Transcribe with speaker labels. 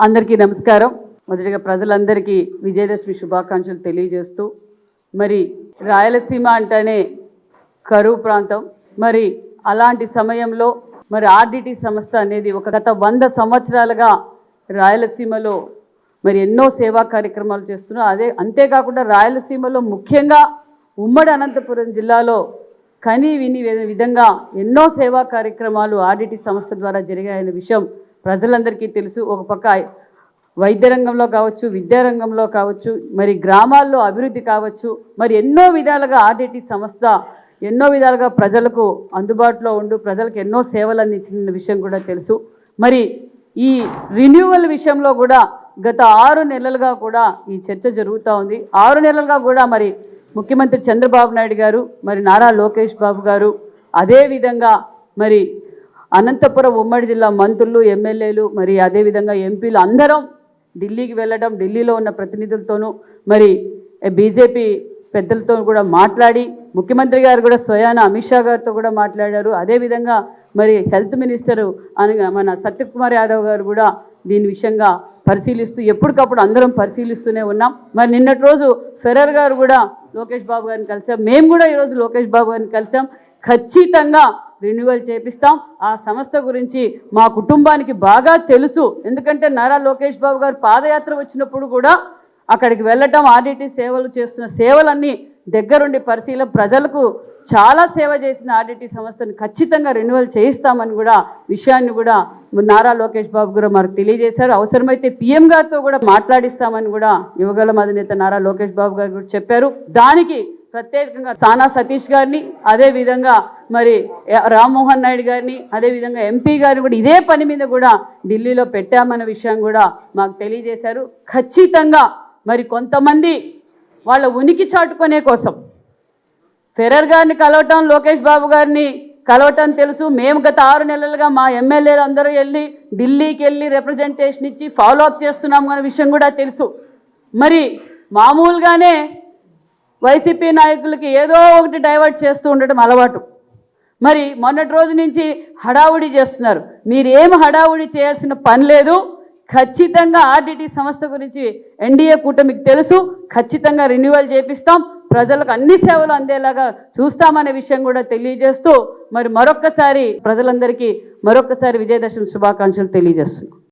Speaker 1: అందరికీ నమస్కారం. మొదటిగా ప్రజలందరికీ విజయదశమి శుభాకాంక్షలు తెలియజేస్తూ మరి రాయలసీమ అంటేనే కరువు ప్రాంతం. మరి అలాంటి సమయంలో మరి ఆర్డిటి సంస్థ అనేది ఒక గత వంద సంవత్సరాలుగా రాయలసీమలో మరి ఎన్నో సేవా కార్యక్రమాలు చేస్తున్నారు. అదే అంతేకాకుండా రాయలసీమలో ముఖ్యంగా ఉమ్మడి అనంతపురం జిల్లాలో కని విని విధంగా ఎన్నో సేవా కార్యక్రమాలు ఆర్డిటి సంస్థ ద్వారా జరిగాయనే విషయం ప్రజలందరికీ తెలుసు ఒక పక్క వైద్య రంగంలో కావచ్చు విద్యారంగంలో కావచ్చు మరి గ్రామాల్లో అభివృద్ధి కావచ్చు మరి ఎన్నో విధాలుగా ఆర్డిటి సంస్థ ఎన్నో విధాలుగా ప్రజలకు అందుబాటులో ఉండు ప్రజలకు ఎన్నో సేవలు అందించిన విషయం కూడా తెలుసు. మరి ఈ రిన్యూవల్ విషయంలో కూడా గత ఆరు నెలలుగా కూడా ఈ చర్చ జరుగుతూ ఉంది. ఆరు నెలలుగా కూడా మరి ముఖ్యమంత్రి చంద్రబాబు నాయుడు గారు మరి నారా లోకేష్ బాబు గారు అదేవిధంగా మరి అనంతపురం ఉమ్మడి జిల్లా మంత్రులు ఎమ్మెల్యేలు మరి అదేవిధంగా ఎంపీలు అందరం ఢిల్లీకి వెళ్ళడం ఢిల్లీలో ఉన్న ప్రతినిధులతోనూ మరి బీజేపీ పెద్దలతో కూడా మాట్లాడి ముఖ్యమంత్రి గారు కూడా స్వయాన అమిత్ షా గారితో కూడా మాట్లాడారు. అదేవిధంగా మరి హెల్త్ మినిస్టర్ అనగా మన సత్యకుమార్ యాదవ్ గారు కూడా దీని విషయంగా పరిశీలిస్తూ ఎప్పటికప్పుడు అందరం పరిశీలిస్తూనే ఉన్నాం. మరి నిన్నటి రోజు ఫెరర్ గారు కూడా లోకేష్ బాబు గారిని కలిసాం. మేము కూడా ఈరోజు లోకేష్ బాబు గారిని కలిసాం. ఖచ్చితంగా రెన్యువల్ చేపిస్తాం. ఆ సంస్థ గురించి మా కుటుంబానికి బాగా తెలుసు. ఎందుకంటే నారా లోకేష్ బాబు గారు పాదయాత్ర వచ్చినప్పుడు కూడా అక్కడికి వెళ్ళటం ఆర్డిటీ సేవలు చేస్తున్న సేవలన్నీ దగ్గరుండి పరిశీలన ప్రజలకు చాలా సేవ చేసిన ఆర్డిటీ సంస్థను ఖచ్చితంగా రెన్యువల్ చేయిస్తామని కూడా విషయాన్ని కూడా నారా లోకేష్ బాబు గారు మనకు తెలియజేశారు. అవసరమైతే పీఎం గారితో కూడా మాట్లాడిస్తామని కూడా యువగల అధినేత నారా లోకేష్ బాబు గారు కూడా చెప్పారు. దానికి ప్రత్యేకంగా సానా సతీష్ గారిని అదే విధంగా మరి రామ్మోహన్ నాయుడు గారిని అదే విధంగా ఎంపీ గారు కూడా ఇదే పని మీద కూడా ఢిల్లీలో పెట్టామన్న విషయం కూడా మాకు తెలియజేశారు. ఖచ్చితంగా మరి కొంతమంది వాళ్ళ ఉనికి చాటుకునే కోసం ఫెరర్ గారిని కలవటం లోకేష్ బాబు గారిని కలవటం తెలుసు. మేము గత ఆరు నెలలుగా మా ఎమ్మెల్యేలు అందరూ వెళ్ళి ఢిల్లీకి వెళ్ళి రిప్రజెంటేషన్ ఇచ్చి ఫాలో అప్ చేస్తున్నాము అనే విషయం కూడా తెలుసు. మరి మామూలుగానే వైసీపీ నాయకులకి ఏదో ఒకటి డైవర్ట్ చేస్తూ ఉండటం అలవాటు. మరి మొన్నటి రోజు నుంచి హడావుడి చేస్తున్నారు. మీరు ఏం హడావుడి చేయాల్సిన పని లేదు. ఖచ్చితంగా ఆర్డిటి సంస్థ గురించి ఎన్డీఏ కూటమికి తెలుసు. ఖచ్చితంగా రెన్యువల్ చేపిస్తాం. ప్రజలకు అన్ని సేవలు అందేలాగా చూస్తామనే విషయం కూడా తెలియజేస్తూ మరి మరొక్కసారి ప్రజలందరికీ మరొక్కసారి విజయదశమి శుభాకాంక్షలు తెలియజేస్తున్నాం.